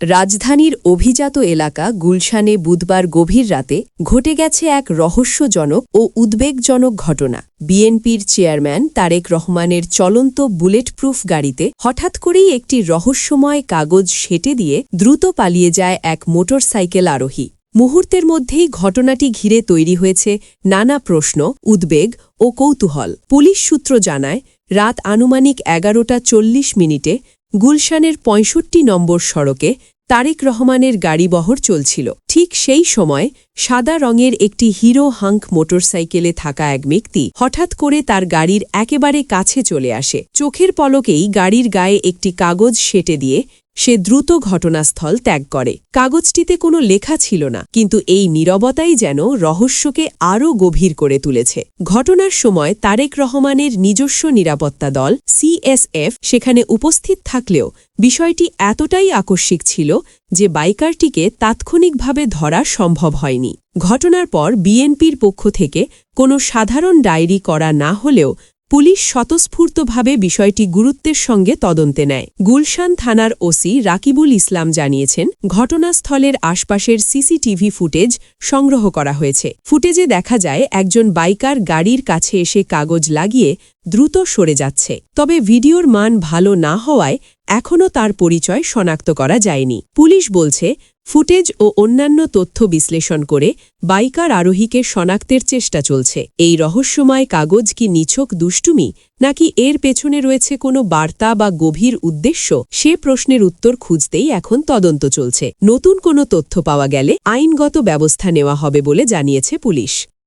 রাজধানীর অভিজাত এলাকা গুলশানে বুধবার গভীর রাতে ঘটে গেছে এক রহস্যজনক ও উদ্বেগজনক ঘটনা। বিএনপির চেয়ারম্যান তারেক রহমানের চলন্ত বুলেটপ্রুফ গাড়িতে হঠাৎ করেই একটি রহস্যময় কাগজ সেটে দিয়ে দ্রুত পালিয়ে যায় এক মোটরসাইকেল আরোহী। মুহূর্তের মধ্যেই ঘটনাটি ঘিরে তৈরি হয়েছে নানা প্রশ্ন, উদ্বেগ ও কৌতূহল। পুলিশ সূত্র জানায়, রাত আনুমানিক এগারোটা চল্লিশ মিনিটে গুলশানের পঁয়ষট্টি নম্বর সড়কে তারেক রহমানের গাড়িবহর চলছিল। ঠিক সেই সময় সাদা রঙের একটি হিরো হাঙ্ক মোটরসাইকেলে থাকা এক ব্যক্তি হঠাৎ করে তার গাড়ির একেবারে কাছে চলে আসে। চোখের পলকেই গাড়ির গায়ে একটি কাগজ সেটে দিয়ে সে দ্রুত ঘটনাস্থল ত্যাগ করে। কাগজটিতে কোনো লেখা ছিল না, কিন্তু এই নীরবতাই যেন রহস্যকে আরও গভীর করে তুলেছে। ঘটনার সময় তারেক রহমানের নিজস্ব নিরাপত্তা দল, সিএসএফ, সেখানে উপস্থিত থাকলেও বিষয়টি এতটাই আকস্মিক ছিল যে বাইকারটিকে তাৎক্ষণিকভাবে ধরা সম্ভব হয়নি। ঘটনার পর বিএনপির পক্ষ থেকে কোনো সাধারণ ডায়েরি করা না হলেও পুলিশ স্বতঃস্ফূর্তভাবে বিষয়টি গুরুত্বের সঙ্গে তদন্তে নেয়। গুলশান থানার ওসি রাকিবুল ইসলাম জানিয়েছেন, ঘটনাস্থলের আশপাশের সিসিটিভি ফুটেজ সংগ্রহ করা হয়েছে। ফুটেজে দেখা যায়, একজন বাইকার গাড়ির কাছে এসে কাগজ লাগিয়ে দ্রুত সরে যাচ্ছে। তবে ভিডিওর মান ভালো না হওয়ায় এখনও তার পরিচয় শনাক্ত করা যায়নি। পুলিশ বলছে ফুটেজ ও অন্যান্য তথ্য বিশ্লেষণ করে বাইকার আরোহীকে শনাক্তের চেষ্টা চলছে। এই রহস্যময় কাগজ কি নিছক দুষ্টুমি, নাকি এর পেছনে রয়েছে কোনো বার্তা বা গভীর উদ্দেশ্য? সে প্রশ্নের উত্তর খুঁজতেই এখন তদন্ত চলছে। নতুন কোনো তথ্য পাওয়া গেলে আইনগত ব্যবস্থা নেওয়া হবে বলে জানিয়েছে পুলিশ।